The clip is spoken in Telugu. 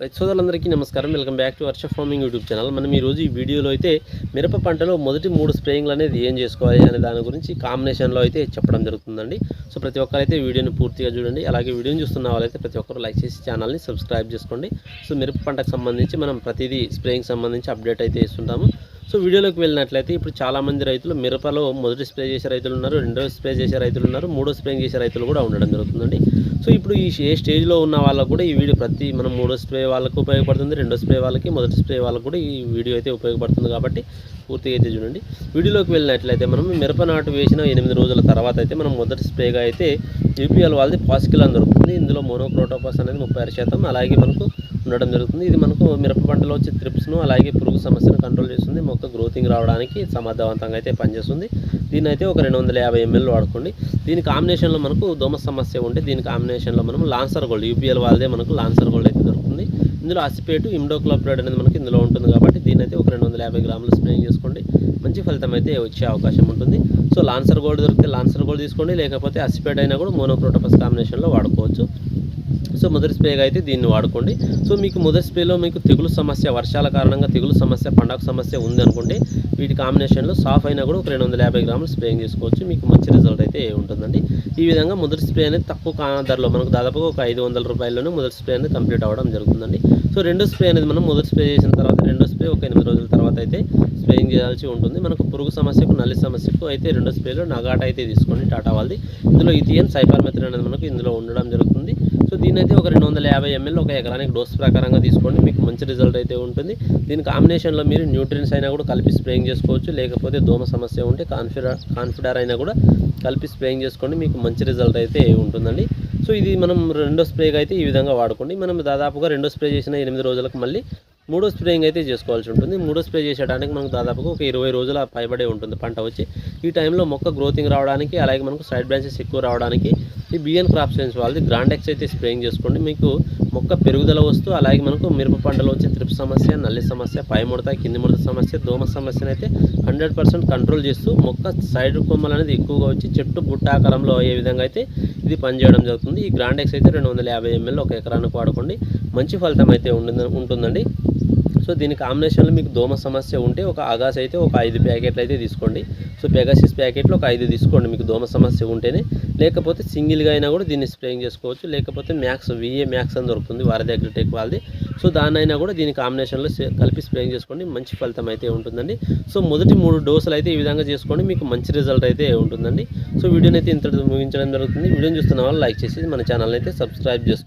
రైతు సోదరులందరికీ నమస్కారం. Welcome back to Varsha farming YouTube channel. మనం ఈరోజు రోజు ఈ వీడియోలో అయితే మిరప పంటలో మొదటి మూడు స్ప్రేయింగ్లు అనేది ఏం చేసుకోవాలి అనే దాని గురించి కాంబినేషన్లో అయితే చెప్పడం జరుగుతుందండి. సో ప్రతి ఒక్కరైతే వీడియోని పూర్తిగా చూడండి. అలాగే వీడియోని చూస్తున్న వాళ్ళైతే ప్రతి ఒక్కరు లైక్ చేసి ఛానల్ని సబ్స్క్రైబ్ చేసుకోండి. సో మిరప పంటకు సంబంధించి మనం ప్రతిదీ స్ప్రేయింగ్ సంబంధించి అప్డేట్ అయితే ఇస్తుంటాము సో వీడియోలోకి వెళ్ళినట్లయితే ఇప్పుడు చాలామంది రైతులు మిరపలో మొదటి స్ప్రే చేసే రైతులు ఉన్నారు రెండో స్ప్రే చేసే రైతులు ఉన్నారు మూడో స్ప్రే చేసే రైతులు కూడా ఉండడం జరుగుతుందండి. సో ఇప్పుడు ఈ ఏ స్టేజ్లో ఉన్న వాళ్ళకు కూడా ఈ వీడియో ప్రతి మనం మూడో స్ప్రే వాళ్ళకు ఉపయోగపడుతుంది రెండో స్ప్రే వాళ్ళకి మొదటి స్ప్రే వాళ్ళకు కూడా ఈ వీడియో అయితే ఉపయోగపడుతుంది కాబట్టి పూర్తిగా అయితే చూడండి. వీడియోలోకి వెళ్ళినట్లయితే మనం మిరప నాటు వేసిన ఎనిమిది రోజుల తర్వాత అయితే మనం మొదటి స్ప్రేగా అయితే యూపీఎల్ వాళ్ళది పాసికిల్ అని దొరుకుతుంది. ఇందులో మోనోక్రోటోపాస్ అనేది ముప్పై ఆరు శాతం అలాగే మనకు ఉండడం జరుగుతుంది. ఇది మనకు మిరప పంటలో వచ్చే త్రిప్స్ను అలాగే పురుగు సమస్యను కంట్రోల్ చేస్తుంది. మొక్క గ్రోతింగ్ రావడానికి సమర్థవంతంగా అయితే పనిచేస్తుంది. దీన్ని అయితే ఒక రెండు వందల యాభై ఎంఎల్ వాడుకోండి. దీని కాంబినేషన్లో మనకు దోమ సమస్య ఉంటే దీని కాంబినేషన్లో మనం లాన్సర్ గోల్డ్ యూపీఎల్ వాళ్ళదే మనకు లాన్సర్ గోల్డ్ అయితే దొరుకుతుంది. ఇందులో అసిపేటు ఇమ్డోక్లోప్రైడ్ అనేది మనకి ఇందులో ఉంటుంది కాబట్టి దీని అయితే ఒక రెండు వందల యాభై గ్రాములు స్ప్రేయింగ్ చేసుకోండి. మంచి ఫలితం అయితే వచ్చే అవకాశం ఉంటుంది. సో లాన్సర్ గోల్డ్ దొరికితే లాన్సర్ గోల్డ్ తీసుకోండి. లేకపోతే అసిపేట్ అయినా కూడా మోనోక్రోటోపస్ కాంబినేషన్లో వాడుకోవచ్చు. సో మొదటి స్ప్రేగా అయితే దీన్ని వాడుకోండి. సో మీకు మొదటి స్ప్రేలో మీకు తెగులు సమస్య వర్షాల కారణంగా తెగులు సమస్య పండగ సమస్య ఉంది వీటి కాంబినేషన్లో సాఫ్ అయినా కూడా ఒక రెండు వందల యాభై గ్రాములు స్ప్రేయింగ్ చేసుకోవచ్చు. మీకు మంచి రిజల్ట్ అయితే ఉంటుందండి. ఈ విధంగా మొదటి స్ప్రే అనేది తక్కువ ధరలో మనకు దాదాపుగా ఒక ఐదు వందల రూపాయల్లోనే మొదటి స్ప్రే అనేది కంప్లీట్ అవ్వడం జరుగుతుందండి. సో రెండో స్ప్రే అనేది మనం మొదటి స్ప్రే చేసిన తర్వాత రెండో స్ప్రే ఒక ఎనిమిది రోజుల తర్వాత అయితే స్ప్రేయింగ్ చేయాల్సి ఉంటుంది. మనకు పురుగు సమస్యకు నల్లి సమస్యకు అయితే రెండో స్ప్రేలో నగాట అయితే తీసుకోండి టాటా వాళ్ళది. ఇందులో ఇథియన్ సైపర్ అనేది మనకు ఇందులో ఉండడం జరుగుతుంది. సో దీని అయితే ఒక రెండు వందల యాభై ఎంఎల్ ఒక ఎకరానికి డోస్ ప్రకారంగా తీసుకోండి. మీకు మంచి రిజల్ట్ అయితే ఉంటుంది. దీని కాంబినేషన్లో మీరు న్యూట్రియన్స్ అయినా కూడా కలిపి స్ప్రేయింగ్ చేసుకోవచ్చు. లేకపోతే దోమ సమస్య ఉంటే కాన్ఫిడర్ కాన్ఫిడర్ అయినా కూడా కలిపి స్ప్రేయింగ్ చేసుకోండి. మీకు మంచి రిజల్ట్ అయితే ఉంటుందండి. సో ఇది మనం రెండో స్ప్రేగా అయితే ఈ విధంగా వాడుకోండి. మనం దాదాపుగా రెండో స్ప్రే చేసిన ఎనిమిది రోజులకు మళ్ళీ మూడో స్ప్రేయింగ్ అయితే చేసుకోవాల్సి ఉంటుంది. మూడో స్ప్రే చేసేయడానికి మనకు దాదాపుగా ఒక ఇరవై రోజుల పైబడే ఉంటుంది పంట వచ్చి. ఈ టైంలో మొక్క గ్రోతింగ్ రావడానికి అలాగే మనకు సైడ్ బ్రాంచెస్ ఎక్కువ రావడానికి ఈ బిఎన్ క్రాప్ సైన్స్ వాళ్ళది. గ్రాండెక్స్ అయితే స్ప్రేయింగ్ చేసుకోండి. మీకు మొక్క పెరుగుదల వస్తూ అలాగే మనకు మిరప పంటలో వచ్చే త్రిప్ సమస్య నల్లి సమస్య పై ముడత కింది ముడత సమస్య దోమ సమస్యను అయితే హండ్రెడ్ పర్సెంట్ కంట్రోల్ చేస్తూ మొక్క సైడ్ కొమ్మలు అనేది ఎక్కువగా వచ్చి చెట్టు బుట్టాకారంలో అయ్యే విధంగా అయితే ఇది పనిచేయడం జరుగుతుంది. ఈ గ్రాండెక్స్ అయితే రెండు వందల యాభై ఎంఎల్ ఒక ఎకరానికి వాడుకోండి. మంచి ఫలితం అయితే ఉంటుందండి. సో దీని కాంబినేషన్లో మీకు దోమ సమస్య ఉంటే ఒక అగాస్ అయితే ఒక ఐదు ప్యాకెట్లు అయితే తీసుకోండి. సో పెగాసిస్ ప్యాకెట్లు ఒక ఐదు తీసుకోండి. మీకు దోమ సమస్య ఉంటేనే లేకపోతే సింగిల్గా అయినా కూడా దీన్ని స్ప్రేయింగ్ చేసుకోవచ్చు. లేకపోతే మ్యాక్స్ విఏ మ్యాక్స్ అని దొరుకుతుంది. వారధి అగ్రిటెక్ వాళ్ళది. సో దాన్నైనా కూడా దీని కాంబినేషన్లో కలిపి స్ప్రేయింగ్ చేసుకోండి. మంచి ఫలితం అయితే ఉంటుందండి. సో మొదటి మూడు డోసులు అయితే ఈ విధంగా చేసుకోండి. మీకు మంచి రిజల్ట్ అయితే ఉంటుందండి. సో వీడియోని అయితే ఇంతటితో ముగించడం జరుగుతుంది. వీడియోని చూస్తున్న వాళ్ళు లైక్ చేసి మన ఛానల్ అయితే సబ్స్క్రైబ్ చేసుకోండి